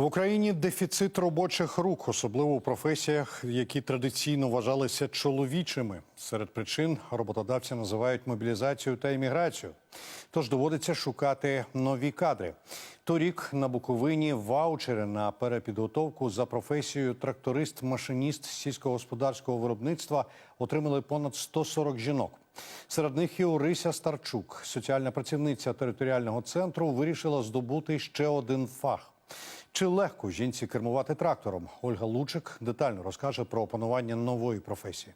В Україні дефіцит робочих рук, особливо у професіях, які традиційно вважалися чоловічими. Серед причин роботодавці називають мобілізацію та імміграцію. Тож доводиться шукати нові кадри. Торік на Буковині ваучери на перепідготовку за професією тракторист-машиніст сільськогосподарського виробництва отримали понад 140 жінок. Серед них і Орися Старчук, соціальна працівниця територіального центру, вирішила здобути ще один фах. Чи легко жінці кермувати трактором? Ольга Лучик детально розкаже про опанування нової професії.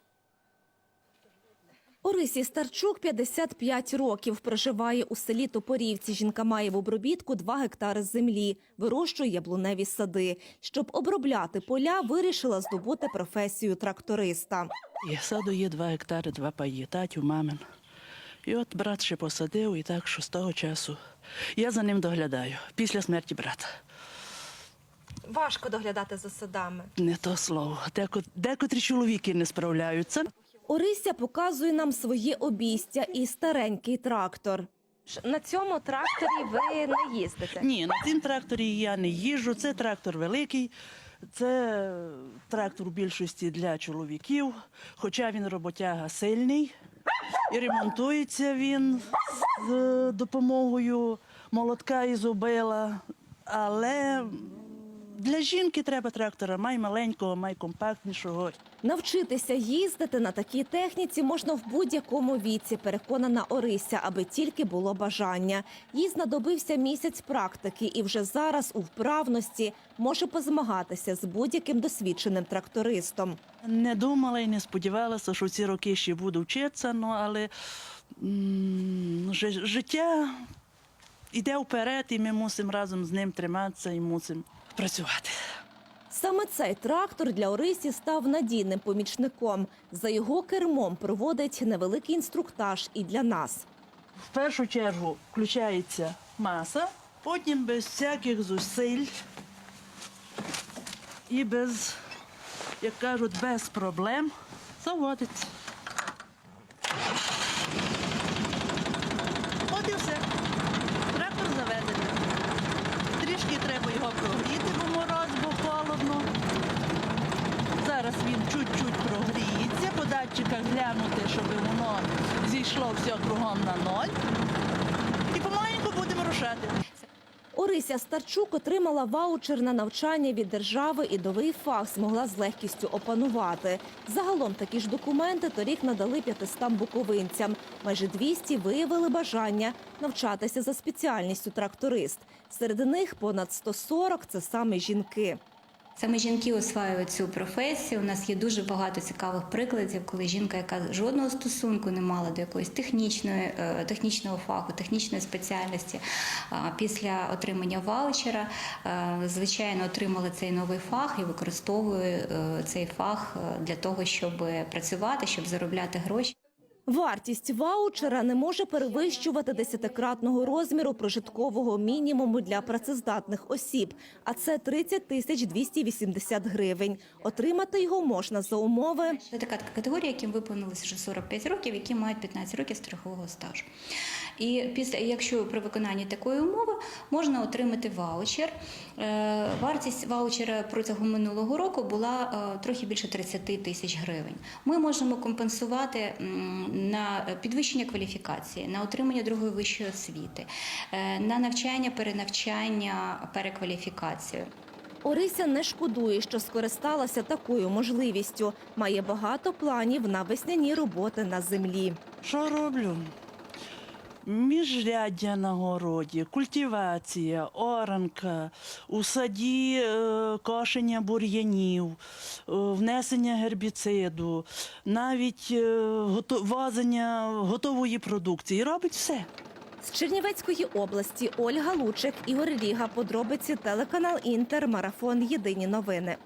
Орисі Старчук 55 років. Проживає у селі Топорівці. Жінка має в обробітку 2 гектари землі, вирощує яблуневі сади. Щоб обробляти поля, вирішила здобути професію тракториста. Я саду є два гектари, два паї, татю, мамин. І от брат ще посадив, і так, що з того часу я за ним доглядаю після смерті брата. Важко доглядати за садами. Не то слово. Деко, декотрі чоловіки не справляються. Орися показує нам своє обійстя і старенький трактор. На цьому тракторі ви не їздите. Ні, на цим тракторі я не їжджу. Це трактор великий. Це трактор у більшості для чоловіків, хоча він роботяга сильний і ремонтується він з допомогою молотка і зубила. Але для жінки треба трактора май маленького, май компактнішого. Навчитися їздити на такій техніці можна в будь-якому віці, переконана Орися, аби тільки було бажання. Їй знадобився місяць практики, і вже зараз у вправності може позмагатися з будь-яким досвідченим трактористом. Не думала і не сподівалася, що ці роки ще буду вчитися, ну, але м, життя йде вперед, і ми мусимо разом з ним триматися і мусимо працювати. Саме цей трактор для Орисі став надійним помічником. За його кермом проводить невеликий інструктаж і для нас. В першу чергу включається маса, потім без всяких зусиль і без, як кажуть, без проблем заводиться. От і все. Трактор заведений. Трішки треба його прогріти, бо мороз, бо холодно. Зараз він чуть-чуть прогріється, по датчиках глянути, щоб воно зійшло все кругом на ноль. І помаленьку будемо рушати. Орися Старчук отримала ваучер на навчання від держави і новий фах змогла з легкістю опанувати. Загалом такі ж документи торік надали 500 буковинцям. Майже 200 виявили бажання навчатися за спеціальністю тракторист. Серед них понад 140 – це саме жінки. Саме жінки осваюють цю професію. У нас є дуже багато цікавих прикладів, коли жінка, яка жодного стосунку не мала до якоїсь технічної, е, технічного фаху, технічної спеціальності, після отримання ваучера, е, звичайно, отримали цей новий фах і використовує е, цей фах для того, щоб працювати, щоб заробляти гроші. Вартість ваучера не може перевищувати десятикратного розміру прожиткового мінімуму для працездатних осіб, а це 30 тисяч 280 гривень. Отримати його можна за умови Це така категорія, яким виповнилося вже 45 років, які мають 15 років страхового стажу. І після, якщо при виконанні такої умови можна отримати ваучер. Е, Вартість ваучера протягом минулого року була е, трохи більше 30 тисяч гривень. Ми можемо компенсувати на підвищення кваліфікації, на отримання другої вищої освіти, е, на навчання, перенавчання, перекваліфікацію. Орися не шкодує, що скористалася такою можливістю. Має багато планів на весняні роботи на землі. Що роблю? Міжряддя на городі, культивація, оранка, у саді е, кошення бур'янів, е, внесення гербіциду, навіть е, готової продукції. Робить все. З Чернівецької області Ольга Лучик, Ігор Ріга. Подробиці телеканал Інтер. Марафон. Єдині новини.